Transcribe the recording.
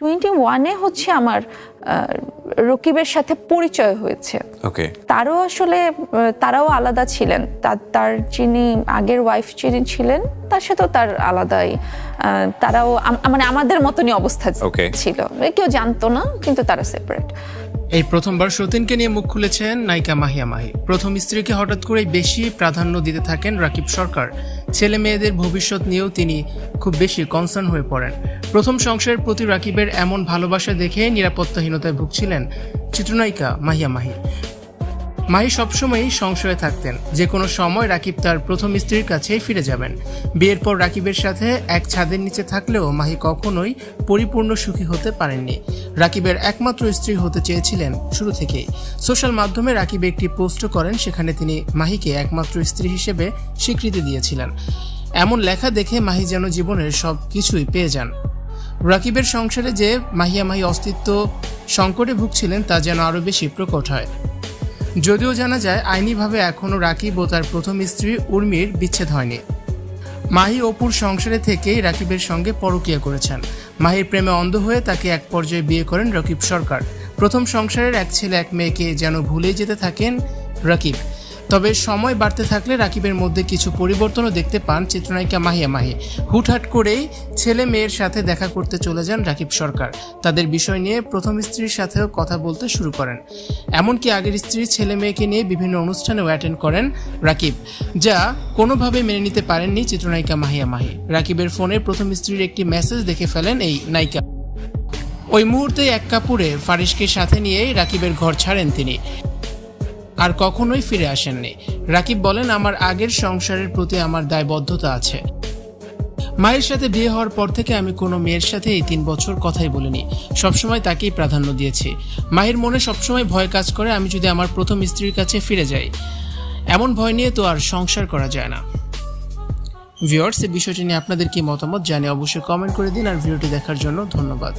Twenty ওয়ানে হচ্ছে আমার রকিবের সাথে পরিচয় হয়েছে। ওকে। তারও আসলে তারাও আলাদা ছিলেন। তার তার যিনি আগের ওয়াইফ যিনি ছিলেন তার সাথেও তার আলাদাই তারাও মানে আমাদের মতনই অবস্থা ছিল। কেউ জানতো না কিন্তু তারা সেপারেট এই প্রথমবার সতীনকে নিয়ে মুখ খুলেছেন নায়িকা মাহিয়া মাহি। প্রথম স্ত্রীকে হঠাৎ করেই বেশি প্রাধান্য দিতে থাকেন রাকিব সরকার। ছেলে মেয়েদের ভবিষ্যৎ নিয়েও তিনি খুব বেশি কনসার্ন হয়ে পড়েন। প্রথম সংসারের প্রতি রাকিবের এমন ভালোবাসা দেখে নিরাপত্তাহীনতায় ভুগছিলেন চিত্রনায়িকা মাহিয়া মাহি। মাহি সবসময়ই সংশয়ে থাকতেন। যে কোনো সময় রাকিব তার প্রথম স্ত্রীর কাছেই ফিরে যাবেন। বিয়ের পর রাকিবের সাথে এক ছাদের নিচে থাকলেও মাহি কখনোই পরিপূর্ণ সুখী হতে পারেননি। রাকিবের একমাত্র স্ত্রী হতে চেয়েছিলেন শুরু থেকেই। সোশ্যাল মাধ্যমে রাকিব একটি পোস্ট করেন, সেখানে তিনি মাহিকে একমাত্র স্ত্রী হিসেবে স্বীকৃতি দিয়েছিলেন। এমন লেখা দেখে মাহি যেন জীবনের সব কিছুই পেয়ে যান। রাকিবের সংসারে যে মাহিয়া মাহি অস্তিত্ব সংকটে ভুগছিলেন তা যেন আরও বেশি প্রকট হয়। যদিও জানা যায়, আইনিভাবে এখনও রাকিব ও তার প্রথম স্ত্রী উর্মির বিচ্ছেদ হয়নি। মাহি অপুর সংসারে থেকেই রাকিবের সঙ্গে পরকিয়া করেছেন। মাহির প্রেমে অন্ধ হয়ে তাকে এক পর্যায়ে বিয়ে করেন রকিব সরকার। প্রথম সংসারের এক ছেলে, এক মেয়েকে যেন ভুলে যেতে থাকেন রাকিব। তবে সময় বাড়তে থাকলে রাকিবের মধ্যে কিছু পরিবর্তনও দেখতে পান চিত্রনায়িকা মাহিয়া মাহি। হুটহাট করেই ছেলে মেয়ের সাথে দেখা করতে চলে যান রাকিব সরকার। তাদের বিষয় নিয়ে প্রথম স্ত্রীর সাথেও কথা বলতে শুরু করেন। এমনকি আগের স্ত্রীর ছেলে মেয়েকে নিয়ে বিভিন্ন অনুষ্ঠানেও অ্যাটেন্ড করেন রাকিব, যা কোনোভাবে মেনে নিতে পারেননি চিত্রনায়িকা মাহিয়া মাহি। রাকিবের ফোনে প্রথম স্ত্রীর একটি মেসেজ দেখে ফেলেন এই নায়িকা। ওই মুহূর্তে এক কাপুরে ফারিসকে সাথে নিয়েই রাকিবের ঘর ছাড়েন তিনি। আর কখনোই ফিরে আসেননি। রাকিব বলেন, আমার আগের সংসারের প্রতি আমার দায়বদ্ধতা আছে। মায়ের সাথে বিয়ে হওয়ার পর থেকে আমি কোনো মেয়ের সাথে এই তিন বছর কথাই বলিনি। সবসময় তাকেই প্রাধান্য দিয়েছি। মায়ের মনে সবসময় ভয় কাজ করে, আমি যদি আমার প্রথম স্ত্রীর কাছে ফিরে যাই, এমন ভয় নিয়ে তো আর সংসার করা যায় না। ভিওর্স এই বিষয়টি নিয়ে আপনাদের কি মতামত জানিয়ে অবশ্যই কমেন্ট করে দিন। আর ভিডিওটি দেখার জন্য ধন্যবাদ।